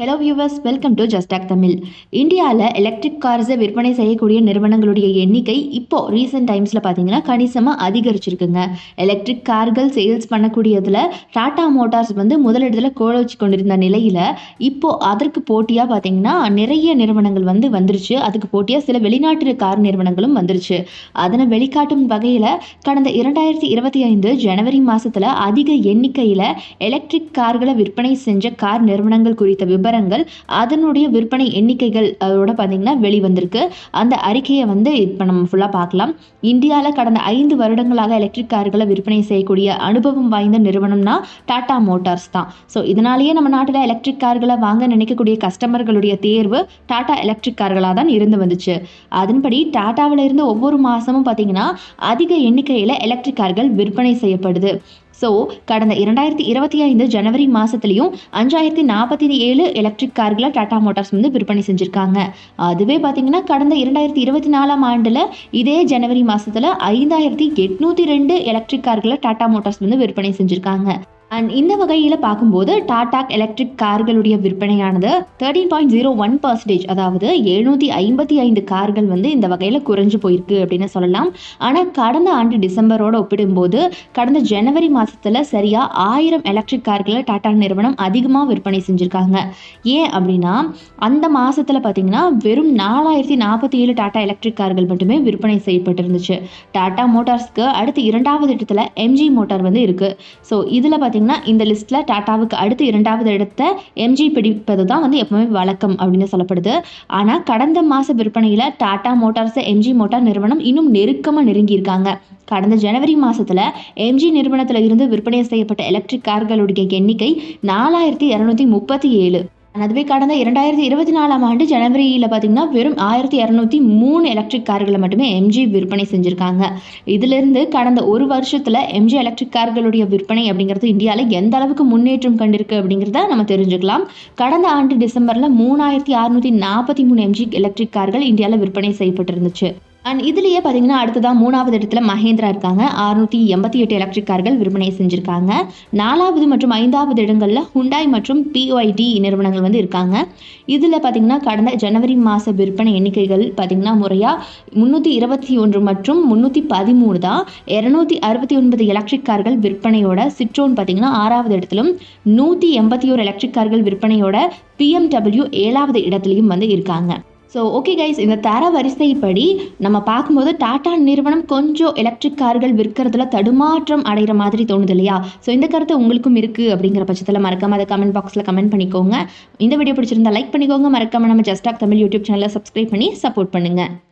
Hello viewers welcome to Justalk Tamil இந்தியாவில் electric கார்ஸை விற்பனை செய்யக்கூடிய நிறுவனங்களுடைய எண்ணிக்கை இப்போது ரீசெண்ட் டைம்ஸில் பார்த்தீங்கன்னா கணிசமாக அதிகரிச்சிருக்குங்க. எலக்ட்ரிக் கார்கள் சேல்ஸ் பண்ணக்கூடியதில் டாடா மோட்டார்ஸ் வந்து முதலிடத்தில் கோல வச்சு கொண்டிருந்த நிலையில் இப்போது அதற்கு போட்டியாக பார்த்தீங்கன்னா நிறைய நிறுவனங்கள் வந்து வந்துருச்சு. அதுக்கு போட்டியாக சில வெளிநாட்டு கார் நிறுவனங்களும் வந்துருச்சு. அதனை வெளிக்காட்டும் வகையில் கடந்த இரண்டாயிரத்தி இருபத்தி ஐந்து ஜனவரி மாதத்தில் அதிக எண்ணிக்கையில் எலக்ட்ரிக் கார்களை விற்பனை செஞ்ச கார் நிறுவனங்கள் குறித்த விபரம் விவரங்கள் அதனுடைய விற்பனை எண்ணிக்கைகள் அதோட பார்த்தீங்கன்னா வெளிவந்திருக்கு. அந்த அறிக்கையை வந்து இப்போ நம்ம ஃபுல்லாக பார்க்கலாம் இந்தியாவில் கடந்த ஐந்து வருடங்களாக எலக்ட்ரிக் கார்களை விற்பனை செய்யக்கூடிய அனுபவம் வாய்ந்த நிறுவனம்னா டாடா மோட்டார்ஸ் தான். ஸோ இதனாலேயே நம்ம நாட்டில் எலக்ட்ரிக் கார்களை வாங்க நினைக்கக்கூடிய கஸ்டமர்களுடைய தேர்வு டாடா எலக்ட்ரிக் கார்களாக தான் இருந்து வந்துச்சு. அதன்படி டாட்டாவில் இருந்து ஒவ்வொரு மாதமும் பார்த்தீங்கன்னா அதிக எண்ணிக்கையில் எலக்ட்ரிக் கார்கள் விற்பனை செய்யப்படுது. ஸோ கடந்த இரண்டாயிரத்தி இருபத்தி ஐந்து ஜனவரி மாதத்துலேயும் அஞ்சாயிரத்தி நாற்பத்தி ஏழு எலக்ட்ரிக் கார்களை டாடா மோட்டார்ஸ் வந்து விற்பனை செஞ்சுருக்காங்க. அதுவே பார்த்தீங்கன்னா கடந்த இரண்டாயிரத்தி இருபத்தி நாலாம் ஆண்டில் இதே ஜனவரி மாதத்தில் ஐந்தாயிரத்தி எட்நூற்றி ரெண்டு எலக்ட்ரிக் கார்களை டாடா மோட்டார்ஸ் வந்து விற்பனை செஞ்சுருக்காங்க. அண்ட் இந்த வகையில் பார்க்கும்போது டாடா எலக்ட்ரிக் கார்களுடைய விற்பனையானது thirteen point zero one percentage அதாவது எழுநூற்றி ஐம்பத்தி ஐந்து கார்கள் வந்து இந்த வகையில் குறைஞ்சு போயிருக்கு அப்படின்னு சொல்லலாம். ஆனால் கடந்த ஆண்டு டிசம்பரோடு ஒப்பிடும்போது கடந்த ஜனவரி மாதத்தில் சரியாக ஆயிரம் எலக்ட்ரிக் கார்களை டாடா நிறுவனம் அதிகமாக விற்பனை செஞ்சுருக்காங்க. ஏன் அப்படின்னா அந்த மாதத்தில் பார்த்தீங்கன்னா வெறும் நாலாயிரத்தி நாற்பத்தி ஏழு டாடா எலக்ட்ரிக் கார்கள் மட்டுமே விற்பனை செய்யப்பட்டிருந்துச்சு. டாடா மோட்டார்ஸ்க்கு அடுத்து இரண்டாவது இடத்துல எம்ஜி மோட்டார் வந்து இருக்குது ஸோ இதில் பார்த்தீங்கன்னா பார்த்தீங்கன்னா இந்த லிஸ்ட்டில் டாட்டாவுக்கு அடுத்து இரண்டாவது இடத்த எம்ஜி பிடிப்பது தான் வந்து எப்பவுமே வழக்கம் அப்படின்னு சொல்லப்படுது. ஆனால் கடந்த மாத விற்பனையில் டாடா மோட்டார்ஸ் எம்ஜி மோட்டார் நிறுவனம் இன்னும் நெருக்கமாக நெருங்கியிருக்காங்க கடந்த ஜனவரி மாதத்தில் எம்ஜி நிறுவனத்தில் இருந்து விற்பனை செய்யப்பட்ட எலக்ட்ரிக் கார்களுடைய எண்ணிக்கை நாலாயிரத்தி இரநூத்தி முப்பத்தி ஏழு. அதுவே கடந்த இரண்டாயிரத்தி இருபத்தி நாலாம் ஆண்டு ஜனவரியில் பார்த்தீங்கன்னா வெறும் ஆயிரத்தி இரநூத்தி மூணு எலக்ட்ரிக் கார்களை மட்டுமே எம்ஜி விற்பனை செஞ்சுருக்காங்க. இதிலிருந்து கடந்த ஒரு வருஷத்தில் எம்ஜி எலக்ட்ரிக் கார்களுடைய விற்பனை அப்படிங்கிறது இந்தியாவில் எந்த அளவுக்கு முன்னேற்றம் கண்டிருக்கு அப்படிங்கிறத நம்ம தெரிஞ்சுக்கலாம். கடந்த ஆண்டு டிசம்பரில் மூணாயிரத்தி அறுநூற்றி நாற்பத்தி மூணு எம்ஜி எலக்ட்ரிக் கார்கள் இந்தியாவில் விற்பனை செய்யப்பட்டிருந்துச்சு. அண்ட் இதுலேயே பார்த்தீங்கன்னா அடுத்ததாக மூணாவது இடத்துல மஹேந்திரா இருக்காங்க. அறுநூற்றி எண்பத்தி எட்டு எலக்ட்ரிக் கார்கள் விற்பனை செஞ்சுருக்காங்க. நாலாவது மற்றும் ஐந்தாவது இடங்களில் ஹுண்டாய் மற்றும் பிஒய்டி நிறுவனங்கள் வந்து இருக்காங்க. இதில் பார்த்தீங்கன்னா கடந்த ஜனவரி மாத விற்பனை எண்ணிக்கைகள் பார்த்தீங்கன்னா முறையாக முந்நூற்றி இருபத்தி ஒன்று மற்றும் முந்நூற்றி பதிமூணு தான். இரநூத்தி அறுபத்தி ஒன்பது எலக்ட்ரிக் கார்கள் விற்பனையோட சிட்ரோன் பார்த்திங்கன்னா ஆறாவது இடத்திலும் நூற்றி எண்பத்தி ஒரு எலக்ட்ரிக் கார்கள் விற்பனையோட பிஎம்டபிள்யூ ஏழாவது இடத்துலையும் வந்து இருக்காங்க. ஸோ ஓகே கைஸ் இந்த தர வரிசைப்படி நம்ம பார்க்கும்போது டாடா நிறுவனம் கொஞ்சம் எலக்ட்ரிக் கார்கள் விற்கிறதுல தடுமாற்றம் அடைகிற மாதிரி தோணுது இல்லையா? ஸோ இந்த கருத்து உங்களுக்கும் இருக்குது அப்படிங்கிற பட்சத்தில் மறக்காமல் அதை கமெண்ட் பாக்ஸில் கமெண்ட் பண்ணிக்கோங்க. இந்த வீடியோ பிடிச்சிருந்தா லைக் பண்ணிக்கோங்க. மறக்காம நம்ம ஜஸ்டாக் தமிழ் யூடியூப் சேனலை சப்ஸ்கிரைப் பண்ணி சப்போர்ட் பண்ணுங்கள்